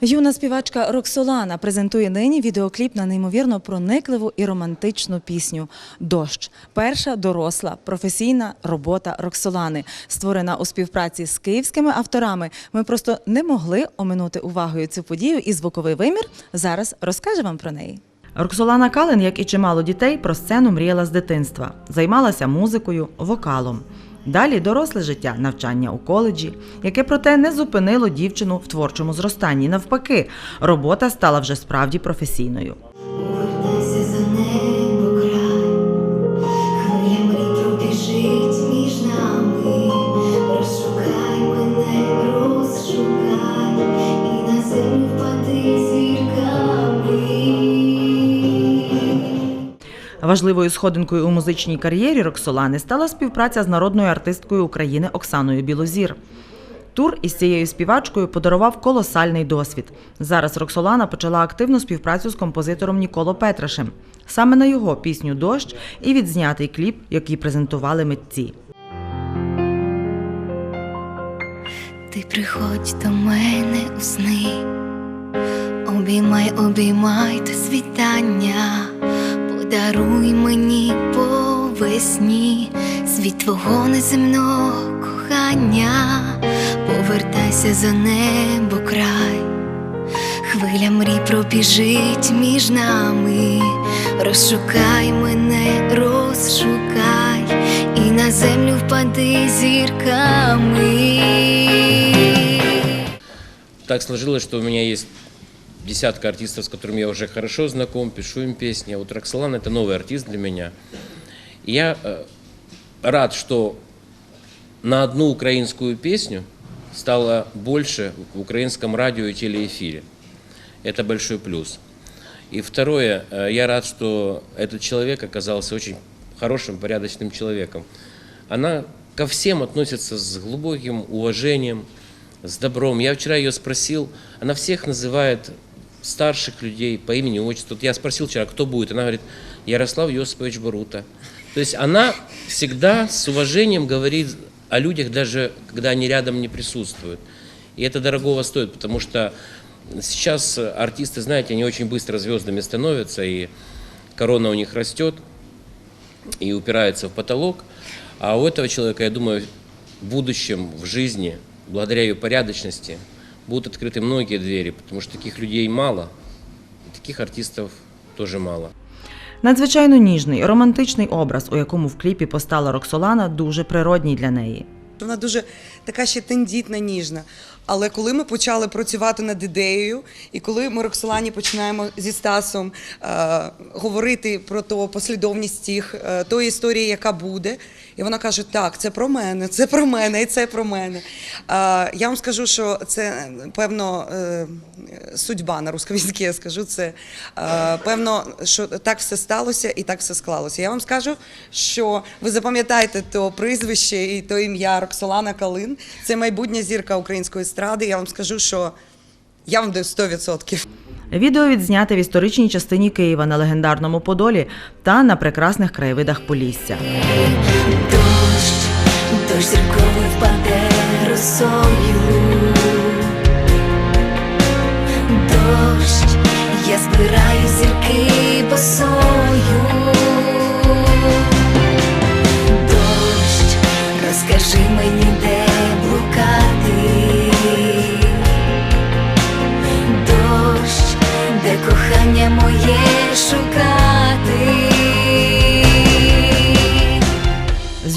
Юна співачка Роксолана презентує нині відеокліп на неймовірно проникливу і романтичну пісню Дощ. Перша доросла професійна робота Роксолани, створена у співпраці з київськими авторами. Ми просто не могли оминути увагою цю подію, і звуковий вимір зараз розкаже вам про неї. Роксолана Кален, як і чимало дітей, про сцену мріяла з дитинства, займалася музикою, вокалом. Далі доросле життя, навчання у коледжі, яке проте не зупинило дівчину в творчому зростанні. Навпаки, робота стала вже справді професійною. Важливою сходинкою у музичній кар'єрі Роксолани стала співпраця з народною артисткою України Оксаною Білозір. Тур із цією співачкою подарував колосальний досвід. Зараз Роксолана почала активну співпрацю з композитором Ніколо Петрашем. Саме на його пісню Дощ і відзнятий кліп, який презентували митці. Ти приходь до мене у сни, обіймай, обіймай до світання, подаруй мені по весні світ твого неземного кохання, повертайся за небо край, хвиля мрій пробіжить між нами, розшукай мене, розшукай, і на землю впади зірками. Так сложилось, что у меня есть десятка артистов, с которыми я уже хорошо знаком, пишу им песни. А вот Роксолан – это новый артист для меня. И я э, рад, что на одну украинскую песню стало больше в украинском радио и телеэфире. Это большой плюс. И второе, э, я рад, что этот человек оказался очень хорошим, порядочным человеком. Она ко всем относится с глубоким уважением, с добром. Я вчера ее спросил, она всех называет старших людей по имени, отчеству. Вот я спросил вчера, кто будет, она говорит, Ярослав Йосипович Барута. То есть она всегда с уважением говорит о людях, даже когда они рядом не присутствуют. И это дорогого стоит, потому что сейчас артисты, знаете, они очень быстро звездами становятся, и корона у них растет, и упирается в потолок. А у этого человека, я думаю, в будущем, в жизни, благодаря ее порядочности, будут открыты многие двери, потому что таких людей мало, и таких артистов тоже мало. Надзвичайно ніжний, романтичний образ, у якому в кліпі постала Роксолана, дуже природній для неї. Вона дуже така ще тендітна, ніжна. Але коли ми почали працювати над ідеєю, і коли ми Роксолані починаємо зі Стасом е, говорити про ту послідовність тих, е, тої історії, яка буде, і вона каже: Так, це про мене, це про мене, і це про мене. Е, я вам скажу, що це певно е, судьба на русковізькі, я скажу це. Е, певно, що так все сталося і так все склалося. Я вам скажу, що ви запам'ятаєте то прізвище і то ім'я Роксолана Калин. Це майбутня зірка української естради. Я вам скажу, що я вам даю 100%. Відео відзняте в історичній частині Києва на легендарному Подолі та на прекрасних краєвидах Полісся. Дощ, дощ зірковий впаде росою.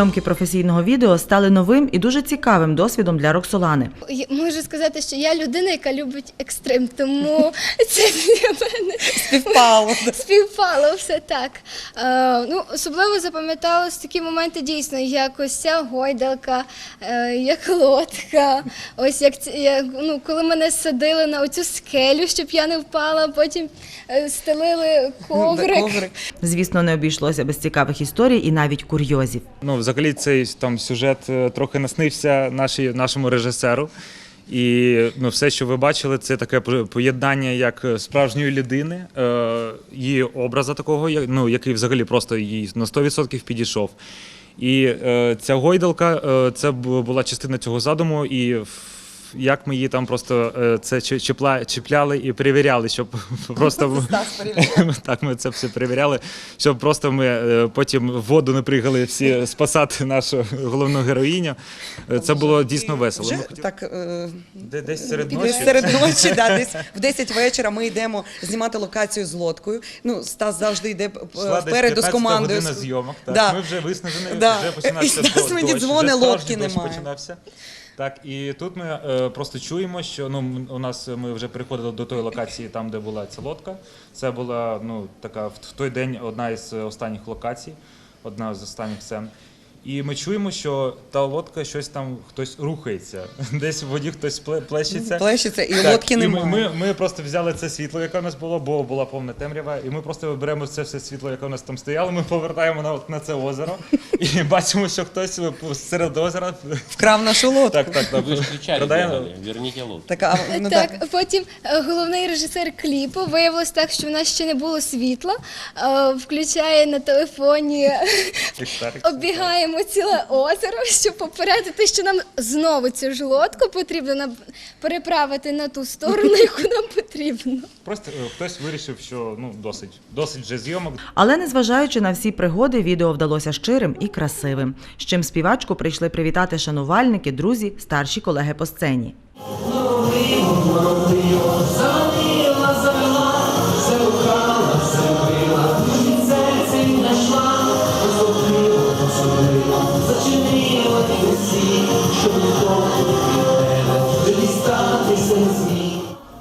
Зйомки професійного відео стали новим і дуже цікавим досвідом для Роксолани. Можу сказати, що я людина, яка любить екстрим, тому це для мене Співпало. співпало все так. Е, ну, особливо запам'яталось такі моменти дійсно, як ось ця гойдалка, е, як лодка. Ось як, як ну, коли мене садили на оцю скелю, щоб я не впала, потім е, стелили коврик. Коврик. Звісно, не обійшлося без цікавих історій і навіть курйозів. Ну, взагалі, цей там сюжет е, трохи наснився нашій, нашому режисеру. І ну, все, що ви бачили, це таке поєднання як справжньої людини, е, її образа такого, ну, який взагалі просто їй на 100% підійшов. І е, ця гойдалка е, це була частина цього задуму, і в- як ми її там просто е, це чіпла, чіпляли і перевіряли, щоб просто так ми це все перевіряли, щоб просто ми е, потім в воду не пригали всі спасати нашу головну героїню. Е, Це було дійсно весело. Вже так десь серед Десь ночі. серед ночі, да, десь в 10 вечора ми йдемо знімати локацію з лодкою. Ну, Стас завжди йде впереду з командою. година зйомок. Ми вже виснажені, вже починався Стас мені справжній лодки немає. Так, і тут ми е, просто чуємо, що ну, у нас е, ми вже приходили до тої локації, там, де була ця лодка. Це була ну, така в в той день одна із е, останніх локацій, одна з останніх сцен. І ми чуємо, що та лодка щось там хтось рухається. Десь в воді хтось пле- плещеться. Плещеться, і Так, лодки і немає. Ми, ми, ми просто взяли це світло, яке у нас було, бо була повна темрява, і ми просто беремо це все світло, яке у нас там стояло, ми повертаємо на, на це озеро і бачимо, що хтось серед озера. Вкрав нашу лодку. Так, так, так. Кричали, Продає- бегали, верните лодку. Так, а, ну, так. так, потім е, головний режисер кліпу виявилось так, що в нас ще не було світла. е, Включає на телефоні, Ліхтарик. Оббігаємо ціле озеро, щоб попередити, що нам знову цю ж лодку потрібно на- переправити на ту сторону, яку нам потрібно. Просто е, хтось вирішив, що ну досить, досить вже зйомок. Але незважаючи на всі пригоди, відео вдалося щирим і красивим. З чим співачку прийшли привітати шанувальники, друзі, старші колеги по сцені.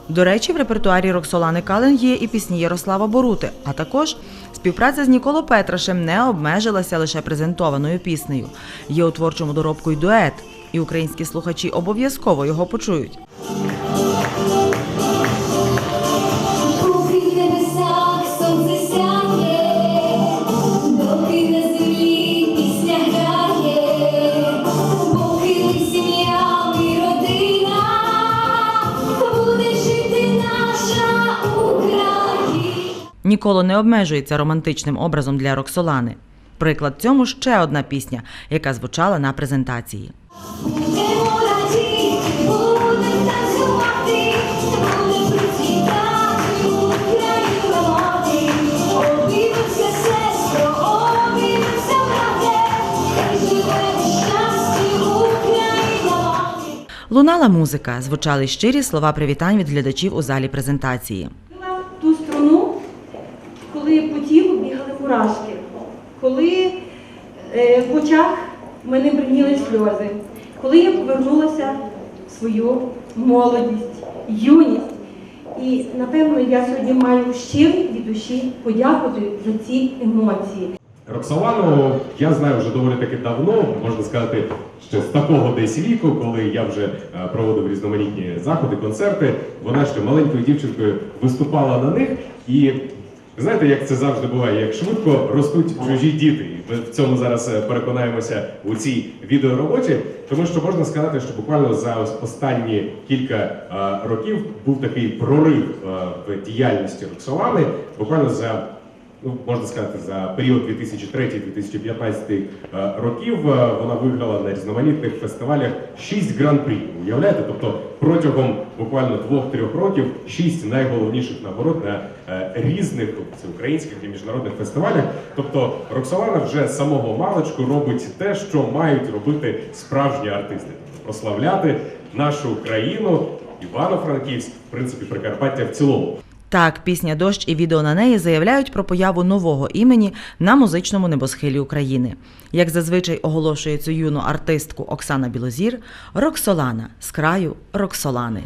До речі, в репертуарі Роксолани Кален є і пісні Ярослава Борути, а також співпраця з Ніколо Петрашем не обмежилася лише презентованою піснею. Є у творчому доробку й дует, і українські слухачі обов'язково його почують. Ніколо не обмежується романтичним образом для Роксолани. Приклад цьому ще одна пісня, яка звучала на презентації. Лунала музика, звучали щирі слова привітань від глядачів у залі презентації. Коли по тілу бігали мурашки, коли е, в очах мене бриніли сльози, коли я повернулася в свою молодість, юність. І напевно я сьогодні маю щиро від душі подякувати за ці емоції. Роксолану я знаю вже доволі таки давно, можна сказати, ще з такого десь віку, коли я вже е, проводив різноманітні заходи, концерти. Вона ще маленькою дівчинкою виступала на них. І знаєте, як це завжди буває, як швидко ростуть чужі діти. Ми в цьому зараз е, переконаємося у цій відеороботі, тому що можна сказати, що буквально за останні кілька е, років був такий прорив е, в діяльності Роксолани. Буквально за ну, можна сказати, за період 2003-2015 е, років е, вона виграла на різноманітних фестивалях 6 гран-прі. Уявляєте? Тобто протягом буквально двох-трьох років 6 найголовніших нагород на е, різних всеукраїнських і міжнародних фестивалях. Тобто Роксолана вже з самого маличку робить те, що мають робити справжні артисти прославляти нашу країну, Івано-Франківськ, в принципі, Прикарпаття в цілому. Так, пісня Дощ і відео на неї заявляють про появу нового імені на музичному небосхилі України. Як зазвичай оголошує цю юну артистку Оксана Білозір, Роксолана з краю Роксолани.